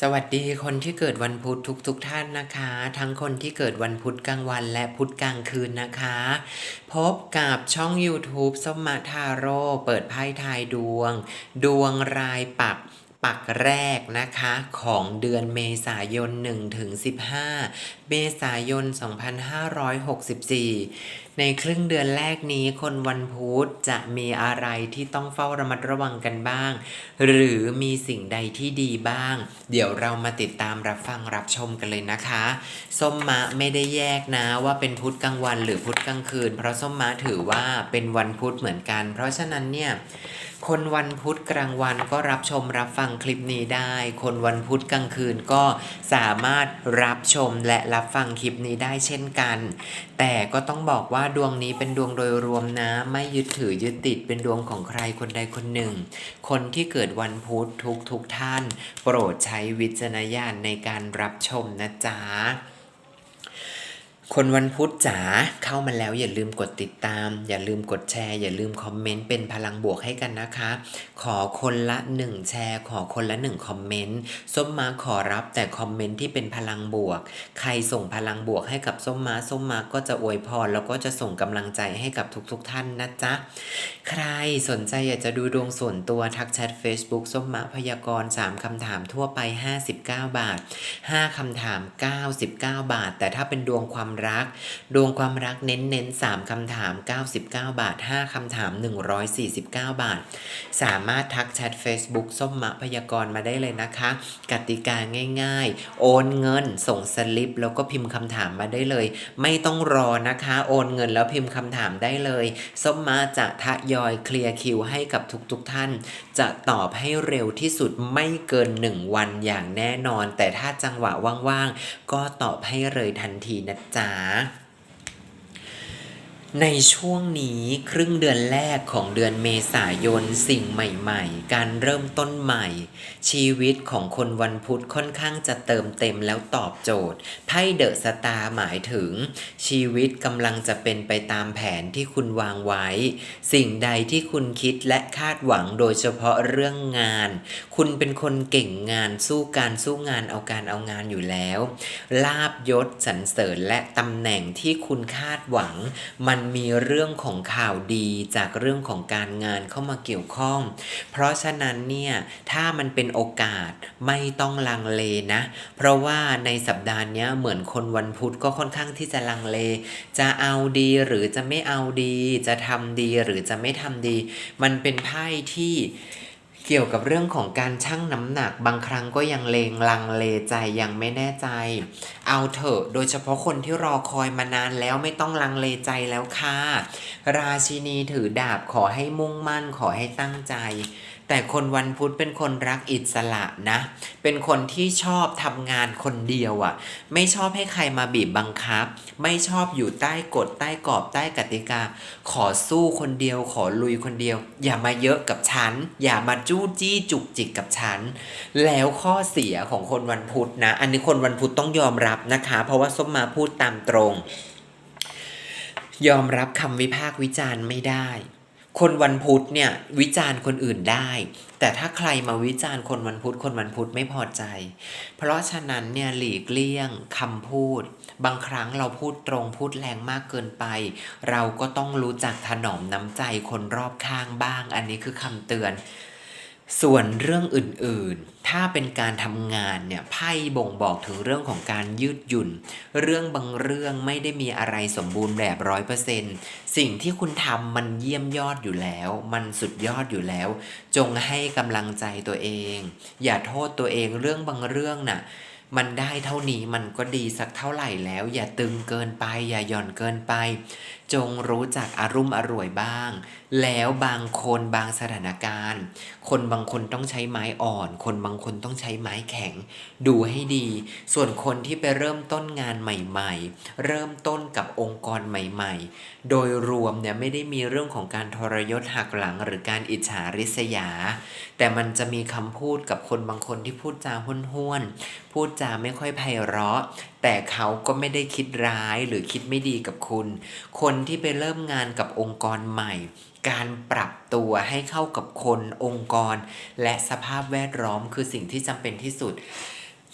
สวัสดีคนที่เกิดวันพุธทุกทุกท่านนะคะ ทั้งคนที่เกิดวันพุธกลางวันและพุธกลางคืนนะคะ พบกับช่อง YouTube สมมาทาโร่เปิดไพ่ทายดวง ดวงรายปัก ปักแรกนะคะของเดือนเมษายน1ถึง15 เมษายน 2564 ในครึ่งเดือนแรกนี้คนวันพุธจะมีอะไรที่ต้องเฝ้าระมัดระวังกันบ้าง หรือมีสิ่งใดที่ดีบ้าง เดี๋ยวเรามาติดตามรับฟังรับชมกันเลยนะคะ ส้มมะไม่ได้แยกนะว่าเป็นพุธกลางวันหรือพุธกลางคืน เพราะส้มมะถือว่าเป็นวันพุธเหมือนกัน เพราะฉะนั้นเนี่ย คนวันพุธกลางวันก็รับชมรับฟังคลิปนี้ได้ คนวันพุธกลางคืนก็สามารถรับชมและรับฟังคลิปนี้ได้เช่นกัน แต่ก็ต้องบอกว่าดวงนี้เป็นดวงโดยรวมนะ ไม่ยึดถือยึดติดเป็นดวงของใครคนใดคนหนึ่ง คนที่เกิดวันพุธทุกทุกท่าน โปรดใช้วิจารณญาณในการรับชมนะจ๊ะ คนวันพุธจ๋าเข้ามาแล้วอย่าลืมกดติดตาม อย่าลืมกดแชร์ อย่าลืมคอมเมนต์เป็นพลังบวกให้กันนะคะ ขอคนละหนึ่งแชร์ ขอคนละหนึ่งคอมเมนต์ส้มมาขอรับแต่คอมเมนต์ที่เป็นพลังบวก ใครส่งพลังบวกให้กับส้มมาส้มมาก็จะอวยพรแล้วก็จะส่งกำลังใจให้กับทุกๆทท่านนะจ๊ะใครสนใจอยากจะดูดวงส่วนตัวทักแชท Facebook ส้มมาพยากรณ์3คำถามทั่วไป 59 บาท 5คำถาม 99 บาท แต่ถ้าเป็นดวงความรัก ดวงความรักเน้นเน้น3คำถาม 99 บาท 5คำถาม 149 บาท สามารถทักแชท Facebook ส้มมะพยากรณ์มาได้เลยนะคะ กติกาง่าย ๆ โอนเงินส่งสลิป แล้วก็พิมพ์คำถามมาได้เลย ไม่ต้องรอนะคะ โอนเงินแล้วพิมพ์คำถามได้เลยส้มมาจะทยอยเคลียร์คิวให้กับทุกๆท่าน จะตอบให้เร็วที่สุดไม่เกิน 1 วันอย่างแน่นอน แต่ถ้าจังหวะว่างๆก็ตอบให้เลยทันทีนะจ๊ะ啊 ในช่วงนี้ครึ่งเดือนแรกของเดือนเมษายนสิ่งใหม่ๆ การเริ่มต้นใหม่ ชีวิตของคนวันพุธค่อนข้างจะเติมเต็มแล้วตอบโจทย์ไพ่เดอะสตาร์หมายถึง ชีวิตกำลังจะเป็นไปตามแผนที่คุณวางไว้ สิ่งใดที่คุณคิดและคาดหวังโดยเฉพาะเรื่องงาน คุณเป็นคนเก่งงานสู้การสู้งานเอาการเอางานอยู่แล้ว ลาบยศสรรเสริญและตำแหน่งที่คุณคาดหวังมันมีเรื่องของข่าวดีจากเรื่องของการงานเข้ามาเกี่ยวข้อง เพราะฉะนั้นเนี่ยถ้ามันเป็นโอกาสไม่ต้องลังเลนะ เพราะว่าในสัปดาห์นี้เหมือนคนวันพุธก็ค่อนข้างที่จะลังเล จะเอาดีหรือจะไม่เอาดี จะทำดีหรือจะไม่ทำดี มันเป็นไพ่ที่ เกี่ยวกับเรื่องของการชั่งน้ำหนักบางครั้งก็ยังเลงลังเลใจยังไม่แน่ใจ เอาเถอะโดยเฉพาะคนที่รอคอยมานานแล้วไม่ต้องลังเลใจแล้วค่ะ ราชินีถือดาบขอให้มุ่งมั่นขอให้ตั้งใจ แต่คนวันพุธเป็นคนรักอิสระนะ เป็นคนที่ชอบทำงานคนเดียวอะ่ะ ไม่ชอบให้ใครมาบีบบังคับ ไม่ชอบอยู่ใต้กฎใต้กรอบใต้กติกา ขอสู้คนเดียวขอลุยคนเดียว อย่ามาเยอะกับฉัน อย่ามาจู้จี้จุกจิกกับฉัน แล้วข้อเสียของคนวันพุธนะ อันนี้คนวันพุธต้องยอมรับนะคะ เพราะว่าส้มมาพูดตามตรง ยอมรับคำวิพากษ์วิจารณ์ไม่ได้ คนวันพุธเนี่ยวิจารณ์คนอื่นได้ แต่ถ้าใครมาวิจารณ์คนวันพุธคนวันพุธไม่พอใจ เพราะฉะนั้นเนี่ยหลีกเลี่ยงคำพูด บางครั้งเราพูดตรงพูดแรงมากเกินไป เราก็ต้องรู้จักถนอมน้ำใจคนรอบข้างบ้าง อันนี้คือคำเตือน ส่วนเรื่องอื่นๆ ถ้าเป็นการทำงานเนี่ยไพ่บ่งบอกถึงเรื่องของการยืดหยุ่น เรื่องบางเรื่องไม่ได้มีอะไรสมบูรณ์แบบร้อยเปอร์เซนสิ่งที่คุณทำมันเยี่ยมยอดอยู่แล้ว มันสุดยอดอยู่แล้ว จงให้กำลังใจตัวเอง อย่าโทษตัวเองเรื่องบางเรื่องน่ะมันได้เท่านี้มันก็ดีสักเท่าไหร่แล้ว อย่าตึงเกินไป อย่าหย่อนเกินไปจงรู้จักอารุ่มอร่วยบ้าง แล้วบางคนบางสถานการณ์ คนบางคนต้องใช้ไม้อ่อน คนบางคนต้องใช้ไม้แข็ง ดูให้ดี ส่วนคนที่ไปเริ่มต้นงานใหม่ๆ เริ่มต้นกับองค์กรใหม่ๆ โดยรวมเนี่ยไม่ได้มีเรื่องของการทรยศหักหลัง หรือการอิจฉาริษยา แต่มันจะมีคำพูดกับคนบางคนที่พูดจาห้วนๆพูดจาไม่ค่อยไพเราะ แต่เขาก็ไม่ได้คิดร้ายหรือคิดไม่ดีกับคุณ คนที่ไปเริ่มงานกับองค์กรใหม่ การปรับตัวให้เข้ากับคนองค์กร และสภาพแวดล้อมคือสิ่งที่จำเป็นที่สุด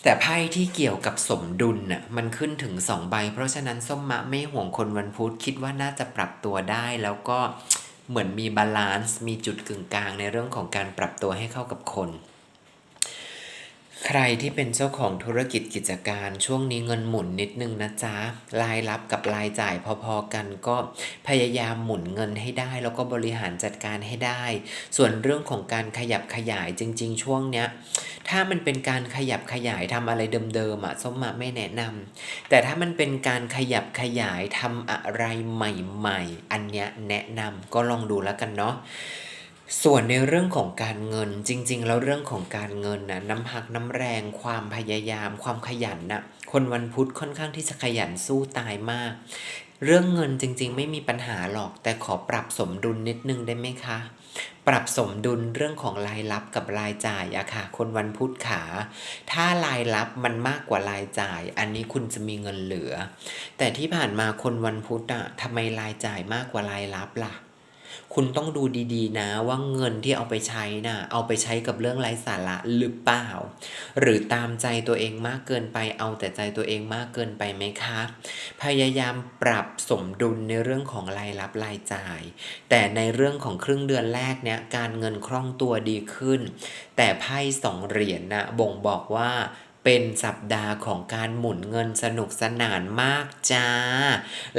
แต่ไพ่ที่เกี่ยวกับสมดุลน่ะมันขึ้นถึงสองใบ เพราะฉะนั้นส้มมะไม่ห่วงคนวันพุธคิดว่าน่าจะปรับตัวได้แล้วก็เหมือนมีบาลานซ์มีจุดกึ่งกลางในเรื่องของการปรับตัวให้เข้ากับคน ใครที่เป็นเจ้าของธุรกิจกิจการช่วงนี้เงินหมุนนิดนึงนะจ๊ะรายรับกับรายจ่ายพอๆกันก็พยายามหมุนเงินให้ได้ แล้วก็บริหารจัดการให้ได้ ส่วนเรื่องของการขยับขยายจริง ๆ ช่วงเนี้ยถ้ามันเป็นการขยับขยายทำอะไรเดิมๆอะส้มมาไม่แนะนำแต่ถ้ามันเป็นการขยับขยายทำอะไรใหม่ ๆ อันเนี้ยแนะนำก็ลองดูแล้วกันเนาะ ส่วนในเรื่องของการเงินจริง ๆ แล้วเรื่องของการเงินนะน้ำพักน้ำแรงความพยายาม ความขยันนะคนวันพุธค่อนข้างที่จะขยันสู้ตายมาก เรื่องเงินจริง ๆ ไม่มีปัญหาหรอก แต่ขอปรับสมดุลนิดนึงได้ไหมคะ ปรับสมดุลเรื่องของรายรับกับรายจ่ายอะค่ะ คนวันพุธขา ถ้ารายรับมันมากกว่ารายจ่าย อันนี้คุณจะมีเงินเหลือ แต่ที่ผ่านมาคนวันพุธอะทำไมรายจ่ายมากกว่ารายรับล่ะ คุณต้องดูดีๆ นะว่าเงินที่เอาไปใช้นะ่ะเอาไปใช้กับเรื่องไร้สาระหรือเปล่า หรือตามใจตัวเองมากเกินไปเอาแต่ใจตัวเองมากเกินไปไหมคะ พยายามปรับสมดุลในเรื่องของรายรับรายจ่าย แต่ในเรื่องของครึ่งเดือนแรกเนี้ยการเงินคล่องตัวดีขึ้น แต่ไพ่สองเหรียญนะบ่งบอกว่าเป็นสัปดาห์ของการหมุนเงินสนุกสนานมากจ้า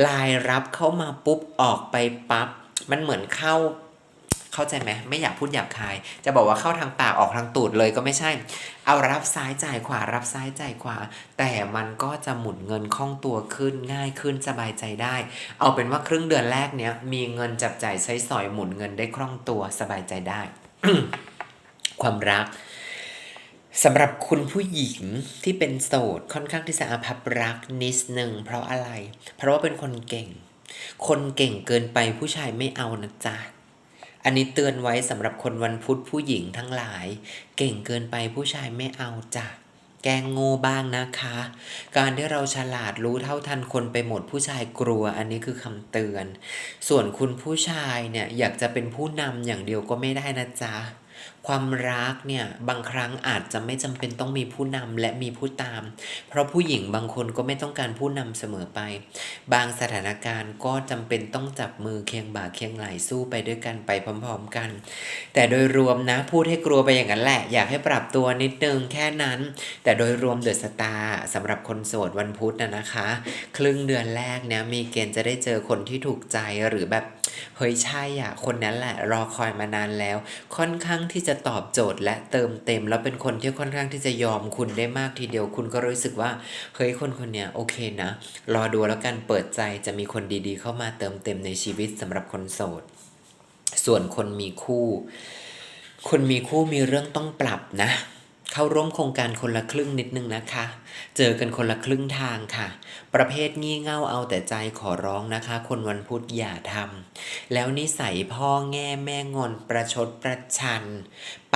รายรับเข้ามาปุ๊บออกไปปั๊บ มันเหมือนเข้าเข้าใจไหมไม่อยากพูดหยาบคาย จะบอกว่าเข้าทางปากออกทางตูดเลยก็ไม่ใช่ เอารับซ้ายจ่ายขวารับซ้ายจ่ายขวา แต่มันก็จะหมุนเงินคล่องตัวขึ้นง่ายขึ้นสบายใจได้ เอาเป็นว่าครึ่งเดือนแรกเนี้ยมีเงินจับจ่ายใช้สอยหมุนเงินได้คล่องตัวสบายใจได้ ความรักสำหรับคุณผู้หญิงที่เป็นโสดค่อนข้างที่จะอาภัพรักนิดนึงเพราะอะไร เพราะว่าเป็นคนเก่ง คนเก่งเกินไปผู้ชายไม่เอานะจ๊ะ อันนี้เตือนไว้สำหรับคนวันพุธผู้หญิงทั้งหลาย เก่งเกินไปผู้ชายไม่เอาจ้ะแกงโง่บ้างนะคะ การที่เราฉลาดรู้เท่าทันคนไปหมดผู้ชายกลัว อันนี้คือคำเตือน ส่วนคุณผู้ชายเนี่ยอยากจะเป็นผู้นำอย่างเดียวก็ไม่ได้นะจ๊ะ ความรักเนี่ยบางครั้งอาจจะไม่จำเป็นต้องมีผู้นำและมีผู้ตาม เพราะผู้หญิงบางคนก็ไม่ต้องการผู้นำเสมอไป บางสถานการณ์ก็จำเป็นต้องจับมือเคียงบ่าเคียงไหลสู้ไปด้วยกันไปพร้อม ๆกัน แต่โดยรวมนะพูดให้กลัวไปอย่างนั้นแหละ อยากให้ปรับตัวนิดนึงแค่นั้น แต่โดยรวมเดอะสตาร์สำหรับคนโสดวันพุธนะนะคะ ครึ่งเดือนแรกเนี่ยมีเกณฑ์จะได้เจอคนที่ถูกใจหรือแบบ เฮ้ยใช่อะ คนนั้นแหละรอคอยมานานแล้ว ค่อนข้างที่จะตอบโจทย์และเติมเต็ม แล้วเป็นคนที่ค่อนข้างที่จะยอมคุณได้มากทีเดียวคุณก็รู้สึกว่าเฮ้ยคนคนเนี้ยโอเคนะ รอดูแล้วกันเปิดใจจะมีคนดีๆ เข้ามาเติมเต็มในชีวิตสำหรับคนโสด ส่วนคนมีคู่ คนมีคู่มีเรื่องต้องปรับนะ เข้าร่วมโครงการคนละครึ่งนิดนึงนะคะ เจอกันคนละครึ่งทางค่ะ ประเภทงี่เง่าเอาแต่ใจขอร้องนะคะ คนวันพุธอย่าทำแล้วนิสัยพ่อแง่แม่งอนประชดประชัน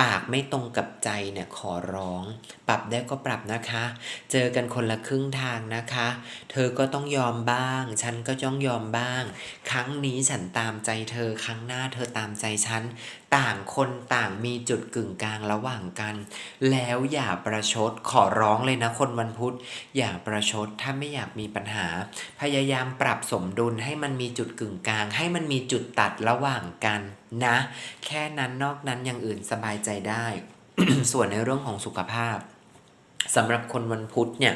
ปากไม่ตรงกับใจเนี่ยขอร้อง ปรับได้ก็ปรับนะคะ เจอกันคนละครึ่งทางนะคะ เธอก็ต้องยอมบ้าง ฉันก็ต้องยอมบ้าง ครั้งนี้ฉันตามใจเธอ ครั้งหน้าเธอตามใจฉัน ต่างคนต่างมีจุดกึ่งกลางระหว่างกัน แล้วอย่าประชดขอร้องเลยนะคนวันพุธ อย่าประชดถ้าไม่อยากมีปัญหา พยายามปรับสมดุลให้มันมีจุดกึ่งกลาง ให้มันมีจุดตัดระหว่างกันนะ แค่นั้นนอกนั้นอย่างอื่นสบายใจได้ ส่วนในเรื่องของสุขภาพสำหรับคนวันพุธเนี่ย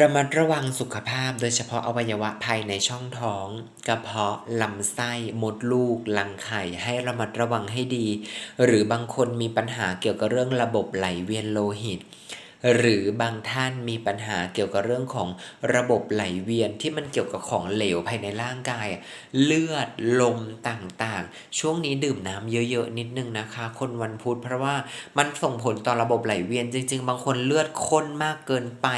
ระมัดระวังสุขภาพโดยเฉพาะอวัยวะภายในช่องท้อง กระเพาะลำไส้มดลูกรังไข่ให้ระมัดระวังให้ดี หรือบางคนมีปัญหาเกี่ยวกับเรื่องระบบไหลเวียนโลหิต หรือบางท่านมีปัญหาเกี่ยวกับเรื่องของระบบไหลเวียนที่มันเกี่ยวกับของเหลวภายในร่างกาย เลือดลมต่างๆ ช่วงนี้ดื่มน้ำเยอะๆ นิดนึงนะคะ คนวันพุธเพราะว่ามันส่งผลต่อระบบไหลเวียนจริง ๆ บางคนเลือดข้นมากเกินไป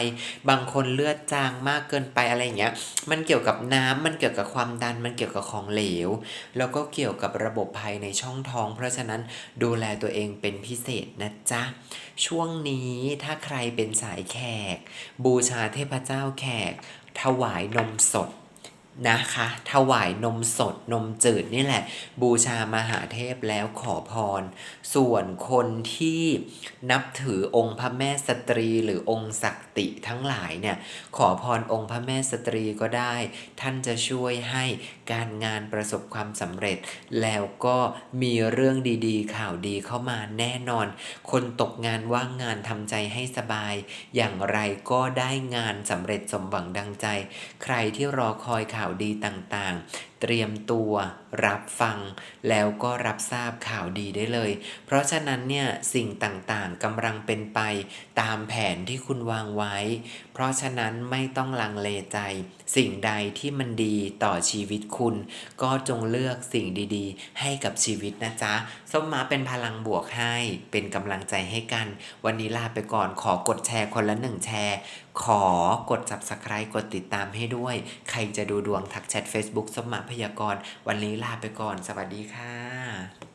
บางคนเลือดจางมากเกินไปอะไรอย่างเงี้ยมันเกี่ยวกับน้ำมันเกี่ยวกับความดันมันเกี่ยวกับของเหลว แล้วก็เกี่ยวกับระบบภายในช่องท้อง เพราะฉะนั้นดูแลตัวเองเป็นพิเศษนะจ๊ะ ช่วงนี้ถ้าใครเป็นสายแขก บูชาเทพเจ้าแขก ถวายนมสด นะคะ ถวายนมสดนมจืดนี่แหละ บูชามหาเทพแล้วขอพร ส่วนคนที่นับถือองค์พระแม่สตรีหรือองค์ศักติทั้งหลายเนี่ย ขอพรองค์พระแม่สตรีก็ได้ ท่านจะช่วยให้การงานประสบความสำเร็จ แล้วก็มีเรื่องดีๆ ข่าวดีเข้ามาแน่นอน คนตกงานว่างงานทำใจให้สบาย อย่างไรก็ได้งานสำเร็จสมหวังดังใจ ใครที่รอคอยข่าวาวดีต่างๆ เตรียมตัวรับฟัง แล้วก็รับทราบข่าวดีได้เลย เพราะฉะนั้นเนี่ยสิ่งต่างๆกำลังเป็นไปตามแผนที่คุณวางไว้ เพราะฉะนั้นไม่ต้องลังเลใจ สิ่งใดที่มันดีต่อชีวิตคุณ ก็จงเลือกสิ่งดีๆ ให้กับชีวิตนะจ๊ะส้มมาเป็นพลังบวกให้ เป็นกำลังใจให้กัน วันนี้ลาไปก่อนขอกดแชร์คนละหนึ่งแชร์ ขอกด subscribe กดติดตามให้ด้วย ใครจะดูดวงทักแชท Facebook ส้มมาพยากรณ์วันนี้ลาไปก่อน สวัสดีค่ะ